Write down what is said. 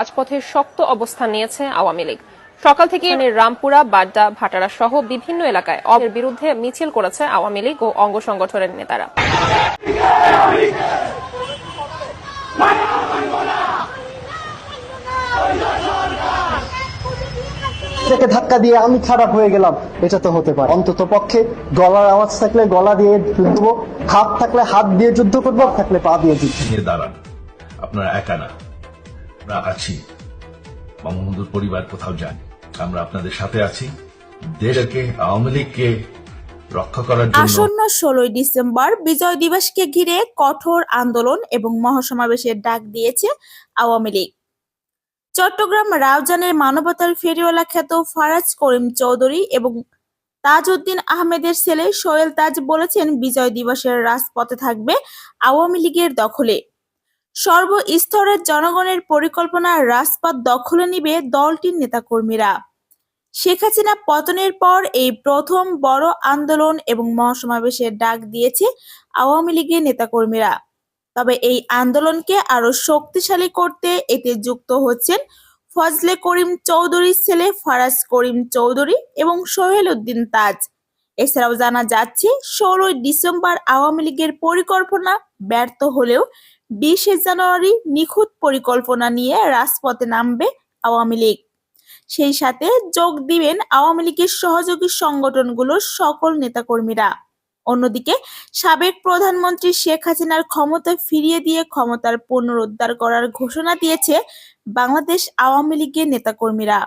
রাজপথে শক্ত অবস্থান নিয়েছে আওয়ামী লীগ। সকাল থেকে রামপুরা বাড্ডা ভাটারা সহ বিভিন্ন এলাকায় অবের বিরুদ্ধে মিছিল করেছে আওয়ামী লীগ ও অঙ্গ সংগঠনের নেতারা। থেকে ধাক্কা দিয়ে আমি খারাপ হয়ে গেলাম। এটা তো হতে পারে। অন্তত পক্ষে গলার আওয়াজ থাকলে গলা দিয়ে যুদ্ধ হাত থাকলে হাত দিয়ে যুদ্ধ করব থাকলে পা দিয়ে যুদ্ধ দাঁড়ান। আপনারা একা না। আমরা আছি। বঙ্গবন্ধুর পরিবার কোথাও যান আমরা আপনাদের সাথে আছি। দেশকে, আওয়ামী লীগকে রক্ষা করার আসন্ন ষোলোই ডিসেম্বর বিজয় দিবসকে ঘিরে কঠোর আন্দোলন এবং মহাসমাবেশের ডাক দিয়েছে আওয়ামী লীগ। চট্টগ্রাম রাউজানের মানবতার ফেরিওয়ালা খ্যাত ফারাজ করিম চৌধুরী এবং তাজউদ্দিন আহমেদের ছেলে সোহেল তাজ বলেছেন, বিজয় দিবসের রাজপথে থাকবে আওয়ামী লীগের দখলে। সর্বস্তরের জনগণের পরিকল্পনা রাজপথ দখলে নিবে দলটির নেতাকর্মীরা। শেখ হাসিনা পতনের পর এই প্রথম বড় আন্দোলন এবং মহাসমাবেশের ডাক দিয়েছে আওয়ামী লীগের নেতাকর্মীরা। তবে এই আন্দোলনকে আরও শক্তিশালী করতে এতে যুক্ত হচ্ছেন ফজলে করিম চৌধুরীর ছেলে ফারাজ করিম চৌধুরী এবং সোহেল উদ্দিন তাজ। এছাড়াও জানা যাচ্ছে, ষোলোই ডিসেম্বর আওয়ামী লীগের পরিকল্পনা ব্যর্থ হলেও বিশে জানুয়ারি নিখুঁত পরিকল্পনা নিয়ে রাজপথে নামবে আওয়ামী লীগ। সেই সাথে যোগ দিবেন আওয়ামী লীগের সহযোগী সংগঠনগুলোর সকল নেতাকর্মীরা। অন্যদিকে সাবেক প্রধানমন্ত্রী শেখ হাসিনার ক্ষমতা ফিরিয়ে দিয়ে ক্ষমতার পুনরুদ্ধার করার ঘোষণা দিয়েছে বাংলাদেশ আওয়ামী লীগের নেতাকর্মীরা।